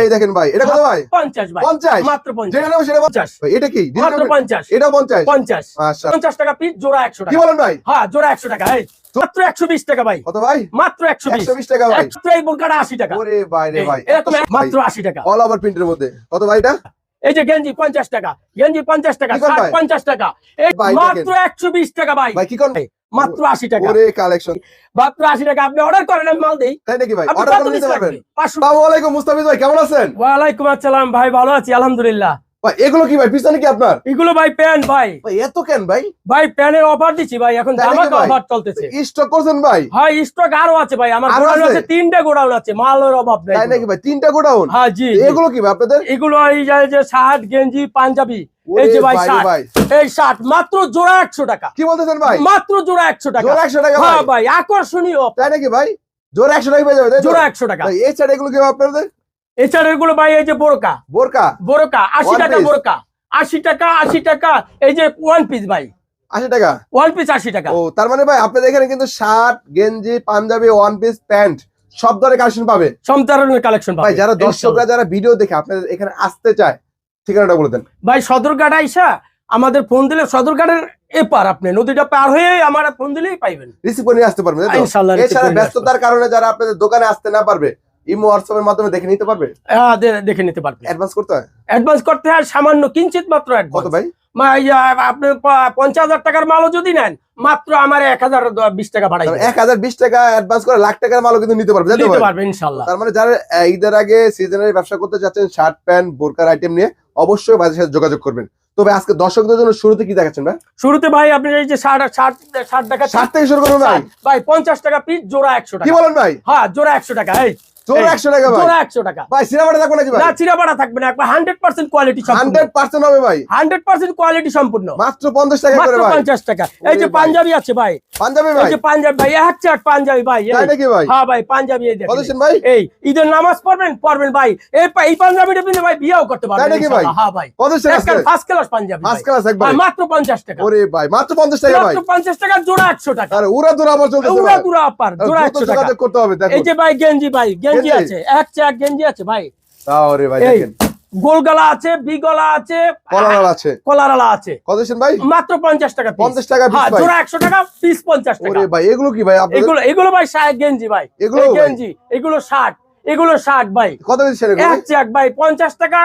এই দেখেন ভাই এটা কত ভাই? পঞ্চাশ ভাই। পঞ্চাশ? মাত্র পঞ্চাশ। যেটা নেব সেটা পঞ্চাশ। ভাই, এটা কি? মাত্র পঞ্চাশ। এটা পঞ্চাশ। পঞ্চাশ। আচ্ছা পঞ্চাশ টাকা পিস জোড়া একশো কি বলেন ভাই? হ্যাঁ জোড়া একশো টাকা। এই মাত্র একশো বিশ টাকা ভাই। কত ভাই? মাত্র একশো বিশ। একশো বিশ টাকা ভাই। একশো এই বোরকাটা আশি টাকা। ওরে ভাই রে ভাই এরকম মাত্র আশি টাকা। অল ওভার প্রিন্টের মধ্যে। কত ভাই এটা? এই যে গেঞ্জি পঞ্চাশ টাকা। গেঞ্জি পঞ্চাশ টাকা? পঞ্চাশ টাকা। মাত্র একশো বিশ টাকা ভাই। ভাই কি কোন মাত্র আশি টাকা। ওরে কালেকশন মাত্র আশি টাকা। আপনি অর্ডার করেন আমি মাল দিই। তাই নাকি ভাই? অর্ডার করে নিতে পারবেন? আসসালামু আলাইকুম মুস্তাফিজ ভাই কেমন আছেন? ওয়ালাইকুম আসসালাম ভাই ভালো আছি আলহামদুলিল্লাহ। ভাই এগুলো কি ভাই? পিছনে কি আপনার? এগুলো ভাই প্যান্ট ভাই। ভাই এত কেন ভাই? ভাই প্যানের অফার দিচ্ছি ভাই এখন? অফার চলতেছে। স্টক করছেন ভাই? ভাই স্টক আরও আছে ভাই আমার গোডাউন আছে? তিনটা গোডাউন আছে মালের অভাব নেই তাই নাকি ভাই? তিনটা গোডাউন? হ্যাঁ জি। এগুলো কি ভাই আপনাদের? এগুলো এই যে শার্ট গেঞ্জি পাঞ্জাবি এই যে ভাই ভাই রে শার্ট ভাই। এই শার্ট মাত্র জোড়া একশো টাকা। কি বলতেছেন ভাই? মাত্র জোড়া একশো টাকা। একশো টাকা হ্যাঁ ভাই। আকর্ষণীয়। তাই নাকি ভাই? জোড়া একশো টাকা পেয়ে যাবে জোড়া একশো টাকা। এই এগুলো কি আপনাদের? এছাড়া এগুলো ভাই এই যে বোরকা। বোরকা? বোরকা আশি টাকা বোরকা। আশি টাকা আশি টাকা এই যে ওয়ান পিস ভাই। আশি টাকা? ওয়ান পিস আশি টাকা। ও তার মানে ভাই আপনাদের এখানে কিন্তু শার্ট গেঞ্জি পাঞ্জাবি ওয়ান পিস প্যান্ট সব ধরনের কালেকশন পাবে। সব ধরনের কালেকশন ভাই যারা দর্শকরা যারা ভিডিও দেখে আপনাদের এখানে আসতে চায় ঠিকানাটা বলে দেন। ভাই সদরঘাট আইসা আমাদের ফোন দিলে সদরঘাটের এপার আপনি নদীটা পার হয়ে আমার ফোন দিলেই পাইবেন। রিসিভ করে আসতে পারবেন এছাড়া। ব্যস্ততার কারণে যারা আপনাদের দোকানে আসতে না পারবে ইমো হোয়াটসঅ্যাপের মাধ্যমে দেখে নিতে পারবে? হ্যাঁ, দেখে নিতে পারবেন অ্যাডভান্স করতে হয়? অ্যাডভান্স করতে হয় সামান্য কিঞ্চিত মাত্র কত অ্যাডভান্স ভাই আপনি পঞ্চাশ হাজার টাকার মালও যদি নেন মাত্র আমার এক হাজার বিশ টাকা বাড়াই এক হাজার বিশ টাকা অ্যাডভান্স করে লাখ টাকার মালও কিন্তু নিতে পারবে তাই তো দিতে ভাই? পারবে ইনশাল্লাহ তার মানে যারা ঈদের আগে সিজনের ব্যবসা করতে চাচ্ছেন শার্ট প্যান্ট বোরকার আইটেম নিয়ে অবশ্যই ভাইদের সাথে যোগাযোগ করবেন। তবে আজকে দর্শকদের জন্য শুরুতে কি দেখাচ্ছেন ভাই? শুরুতে ভাই আপনি এই যে ষাট ষাট ষাট টাকা শার্ট থেকে শুরু করুন ভাই। ভাই পঞ্চাশ টাকা পিস জোড়া একশো কি টাকা। বলেন ভাই? হ্যাঁ জোড়া একশো টাকা এই। পাঞ্জাবি আছে ভাই। পাঞ্জাবি পাঞ্জাবি ভাই পাঞ্জাবি ভাই হ্যাঁ ভাই পাঞ্জাবি ভাই? এই ঈদের নামাজ পড়বেন পড়বেন ভাই। এই পাঞ্জাবিটা ভাই বিয়েও করতে পারবেন। হ্যাঁ ভাই। ফার্স্ট ক্লাস পাঞ্জাবি মাত্র পঞ্চাশ টাকা। ওরে ভাই মাত্র পঞ্চাশ টাকা ভাই। পঞ্চাশ টাকা জোড়া একশো টাকা। উড়া দুরা আবার উড়া দুরা আপার আর জোড়া একশো টাকা। করতে হবে এই যে ভাই গেঞ্জি ভাই গেঞ্জি? আছে এক চাক গেঞ্জি আছে ভাই। তাহলে ভাই দেখেন। গোল আছে বি গলা আছে আছে। কলারালা আছে। কত ভাই? মাত্র পঞ্চাশ টাকা piece। পঞ্চাশ টাকা হ্যাঁ জোড়া একশো টাকা পিস পঞ্চাশ টাকা। ওরে ভাই এগুলো কি ভাই আপনাদের? এগুলো এগুলো ভাই শার্ট গেঞ্জি ভাই। এগুলো গেঞ্জি এগুলো শার্ট এগুলো শার্ট ভাই। কত দিচ্ছেন এগুলো? এক চাক ভাই পঞ্চাশ টাকা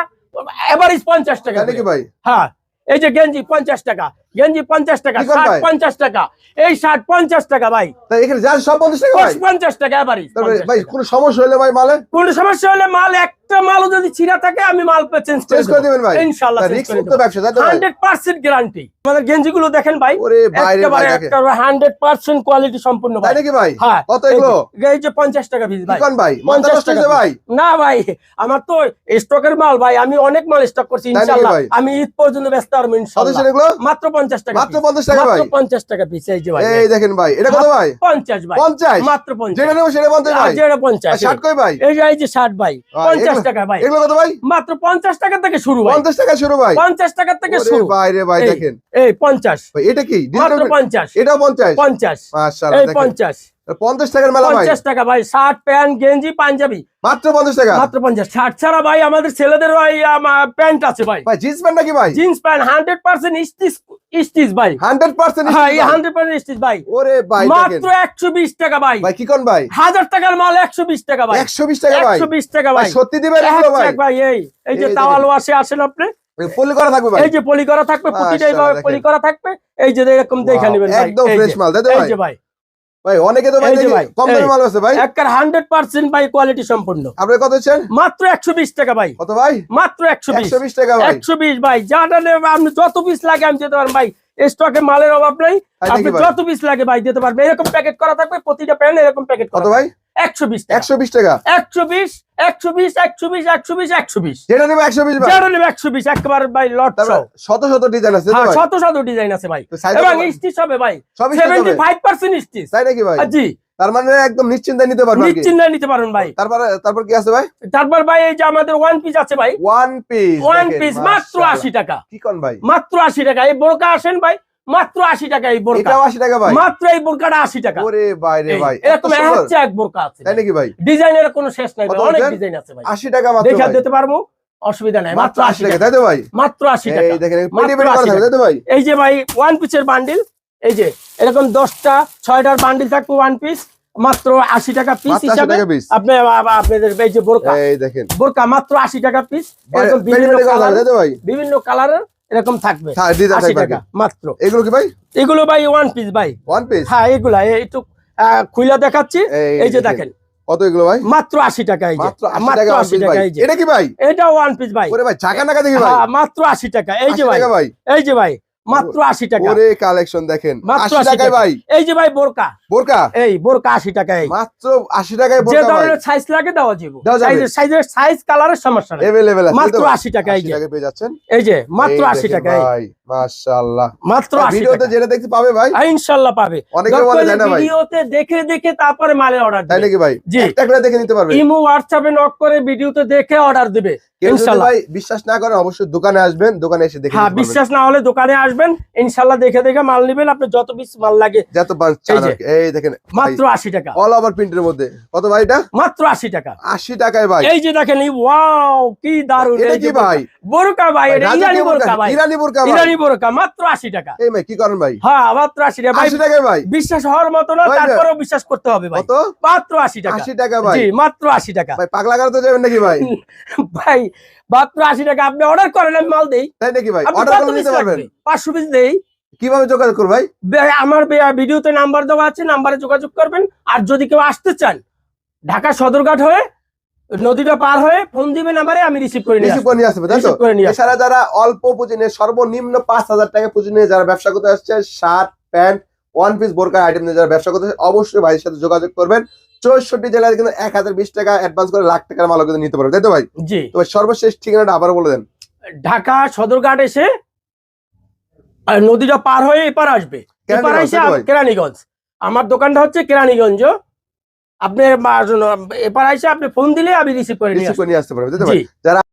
এভারেজ পঞ্চাশ টাকা তাই নাকি ভাই? হ্যাঁ। এই যে গেঞ্জি পঞ্চাশ টাকা গেঞ্জি পঞ্চাশ টাকা ষাট পঞ্চাশ টাকা এই ষাট পঞ্চাশ টাকা ভাই। এখানে সব পঞ্চাশ টাকা ভাই? পঞ্চাশ টাকা এভারেজ ভাই কোনো সমস্যা হলে ভাই মালে? কোন সমস্যা হলে মাল একটা মালও যদি ছিঁড়া থাকে আমি মাল চেঞ্জ চেঞ্জ করে দিবেন ভাই। ইনশাল্লাহ রিক্স মুক্ত ব্যবসা তাই তো ভাই? হান্ড্রেড পার্সেন্ট গ্যারান্টি আমাদের গেঞ্জি দেখেন ভাই একেবারে একেবারে কোয়ালিটি সম্পূর্ণ ভাই। নাকি ভাই? কত এগুলো? এই যে পঞ্চাশ টাকা পিস ভাই। কোন ভাই মাথা পঞ্চাশ নষ্ট টাকা ভাই। না ভাই আমার তো স্টকের মাল ভাই আমি অনেক মাল স্টক করছি? আমি ঈদ পর্যন্ত ব্যস্ত আর মাত্র পঞ্চাশ টাকা মাত্র piece। পঞ্চাশ টাকা ভাই। মাত্র টাকা পিস এই যে ভাই। এই দেখেন ভাই এটা কত ভাই? পঞ্চাশ ভাই। পঞ্চাশ? মাত্র পঞ্চাশ। যেটা নেব সেটা ভাই। যেটা কই ভাই? এই যে এই যে ষাট ভাই। আহ, পঞ্চাশ এগুলো- টাকা ভাই। এগুলো কত ভাই? মাত্র পঞ্চাশ টাকা থেকে শুরু ভাই। পঞ্চাশ টাকা শুরু ভাই। পঞ্চাশ টাকা থেকে শুরু। ভাই রে ভাই দেখেন। এই পঞ্চাশ। ভাই এটা কি? মাত্র পঞ্চাশ। এটাও পঞ্চাশ? পঞ্চাশ। মাশাআল্লাহ এই দেখেন। পঞ্চাশ টাকার মেলা পঞ্চাশ টাকা ভাই শার্ট প্যান্ট গেঞ্জি পাঞ্জাবি। মাত্র পঞ্চাশ টাকা? মাত্র পঞ্চাশ। শার্ট ছাড়া ভাই আমাদের ছেলেদের ভাই প্যান্ট আছে ভাই। ভাই জিন্স প্যান্ট নাকি ভাই? Jeans pant hundred percent stitch stitch ভাই। হান্ড্রেড পার্সেন্ট হ্যাঁ হান্ড্রেড পার্সেন্ট স্টিচ ভাই। ওরে ভাই মাত্র একশো বিশ টাকা ভাই। ভাই কি কোন ভাই? হাজার টাকার মাল একশো বিশ টাকা ভাই। একশো বিশ টাকা ভাই? একশো বিশ টাকা ভাই। সত্যি দিবেন ভাই? এই এই যে ওয়াশে আসেন আপনি। পলি করা থাকবে ভাই। এই যে পলি করা থাকবে পলি করা থাকবে। এই যে এরকম দেখে নেবেন একদম ফ্রেশ মাল এই ভাই। ভাই অনেকে তো ভাই যে ভাই, কম দামে মাল আছে ভাই। একবার কোয়ালিটি সম্পূর্ণ। আপনি কত দিচ্ছেন? মাত্র একশো বিশ টাকা ভাই। কত ভাই? মাত্র একশো বিশ। একশো বিশ টাকা ভাই। একশো বিশ ভাই যাটা নেবে আপনি যত পিস লাগে আমি দিতে ভাই। স্টকে মালের অভাব নাই। আপনি যত পিস লাগে ভাই দিতে পারবেন। এরকম প্যাকেট করা থাকবে প্রতিটা প্যান এরকম প্যাকেট কত ভাই? একশো বিশ একশো বিশ টাকা? একশো বিশ একশো বিশ একশো বিশ একশো বিশ একশো বিশ। যেটা নেবে একশো বিশ নেবে একশো বিশ একেবারে ভাই লট শত শত ডিজাইন আছে হ্যাঁ শত শত ডিজাইন আছে ভাই। এবং স্টিচ হবে ভাই। সেভেন্টি ফাইভ পার্সেন্ট স্টিচ তাই নাকি ভাই? জি। তার মানে একদম নিশ্চিন্তে নিতে পারবেন নিশ্চিন্তায় নিতে পারেন ভাই। তারপরে তারপর কি আছে ভাই? তারপর ভাই এই যে আমাদের ওয়ান পিস আছে ভাই। ওয়ান পিস ওয়ান পিস মাত্র আশি টাকা। কি কোন ভাই? মাত্র আশি টাকা। এই বোরকা আসেন ভাই মাত্র আশি টাকা এই বোরকা। এটাও আশি টাকা ভাই। মাত্র এই বোরকাটা আশি টাকা। ওরে ভাই রে ভাই এরকম হচ্ছে এক বোরকা আছে তাই নাকি ভাই? ডিজাইনের কোনো শেষ নাই অনেক ডিজাইন আছে ভাই। আশি টাকা মাত্র দেখা দিতে পারব? অসুবিধা নাই মাত্র মাত্র আশি আশি টাকা টাকা। তাই তো ভাই? মাত্র আশি টাকা। এই দেখেন পেটি পেটি করা 80 থাকবে তাই তো ভাই? এই যে ভাই ওয়ান পিসের বান্ডিল এই যে এরকম দশটা ছয়টার বান্ডিল থাকবে ওয়ান পিস মাত্র আশি টাকা পিস হিসাবে আপনি আপনাদের এই যে বোরকা এই দেখেন। বোরকা মাত্র আশি টাকা পিস এরকম কালার বিভিন্ন কালারের এরকম থাকবে। হ্যাঁ আশি টাকা মাত্র। এগুলো কি ভাই? এগুলো ভাই ওয়ান পিস ভাই। ওয়ান পিস হ্যাঁ এগুলা এই একটু খুইলা দেখাচ্ছি। এই যে দেখেন। কত এগুলো ভাই? মাত্র আশি টাকা এই যে। মাত্র টাকা এই যে। এটা কি ভাই? এটা ওয়ান পিস ভাই। ওরে ভাই চাকা নাকা দেখি ভাই। হ্যাঁ, মাত্র আশি টাকা। এই যে ভাই। ভাই। এই যে ভাই মাত্র আশি টাকা। ওরে কালেকশন দেখেন। 80 80 টাকায় ভাই। এই যে ভাই বোরকা। বোরকা এই বোরকা আশি টাকা এই মাত্র 80 টাকায় যে বোরকা ভাই ধরনের সাইজ লাগে দেওয়া যাবে দেওয়া যাবে। সাইজের সাইজের সাইজ কালারের সমস্যা নেই अवेलेबल আছে মাত্র তাই তো ভাই? 80 টাকা এই 80 যে টাকায় পেয়ে যাচ্ছেন এই যে মাত্র এই আশি দেখেন টাকা এই ভাই মাশাআল্লাহ মাত্র আশি ভিডিওতে টাকা যেটা দেখতে পাবে ভাই আর ইনশাল্লাহ পাবে অনেকে দরকার বলে হলে যায় না ভাই ভিডিওতে দেখে দেখে তারপরে মালের অর্ডার তাই দিবে নাকি ভাই জি একটা করে দেখে নিতে পারবে ইমো হোয়াটসঅ্যাপে নক করে ভিডিওতে দেখে অর্ডার দিবে কেউ যদি ইনশাল্লাহ। ভাই বিশ্বাস না করেন অবশ্যই দোকানে আসবেন দোকানে এসে দেখে হ্যাঁ নিতে পারবেন বিশ্বাস না হলে দোকানে আসবেন ইনশাল্লাহ দেখে দেখে মাল নিবেন আপনি যত পিস মাল লাগে যত বান চান এই যে। আর কি। এই দেখেন মাত্র আশি টাকা। অল ওভার প্রিন্টের মধ্যে। কত ভাই এটা? মাত্র আশি টাকা। 80 টাকায় ভাই। এই যে দেখেন ওয়াও কি দারুণ এটা কি ভাই? বোরকা ভাই এটা ইরানি বোরকা বোরকা, ভাই। ইরানি বোরকা ভাই। ইরানি বোরকা মাত্র আশি টাকা। এই ভাই কি করেন ভাই? হ্যাঁ মাত্র আশি টাকা। ভাই 80 টাকায় ভাই। বিশ্বাস হওয়ার মতো না তারপরেও বিশ্বাস করতে হবে ভাই। কত? মাত্র আশি টাকা। 80 টাকা ভাই। জি মাত্র আশি টাকা। ভাই পাগলা গাড়িতে যাবেন নাকি ভাই? ভাই মাত্র আশি টাকা। আপনি অর্ডার করেন আমি মাল দেই। তাই নাকি ভাই? অর্ডার করে নিতে পারবেন? পিস দেই। কীভাবে যোগাযোগ করব ভাই? আমার ভিডিওতে নাম্বার দেওয়া আছে নাম্বারে যোগাযোগ করবেন। আর যদি কেউ আসতে চান ঢাকা সদরঘাট হয়ে নদীটা পার হয়ে ফোন দিবেন আমারে আমি রিসিভ করে রিসিভ করে নিয়ে আসবে তাই তো? নিয়ে আসব। এছাড়া যারা অল্প পুঁজি নিয়ে সর্বনিম্ন পাঁচ হাজার টাকা পুঁজি নিয়ে যারা ব্যবসা করতে আসছে শার্ট প্যান্ট ওয়ান পিস বোরকা আইটেম নিয়ে যারা ব্যবসা করতে অবশ্যই ভাইয়ের সাথে যোগাযোগ করবেন। চৌষট্টি জেলায় কিন্তু এক হাজার বিশ টাকা অ্যাডভান্স করে লাখ টাকার মাল কিন্তু নিতে পারবে তাই তো ভাই? জি। তো সর্বশেষ ঠিকানাটা আবার বলে দেন। ঢাকা সদরঘাট এসে আর নদীটা পার হয়ে এপার আসবে। এপার ভাই? কেরানীগঞ্জ। আমার দোকানটা হচ্ছে কেরানীগঞ্জ। আপনি এপার আসে আপনি ফোন দিলে আমি রিসিভ করে নিয়ে আসতে পারবেন জি।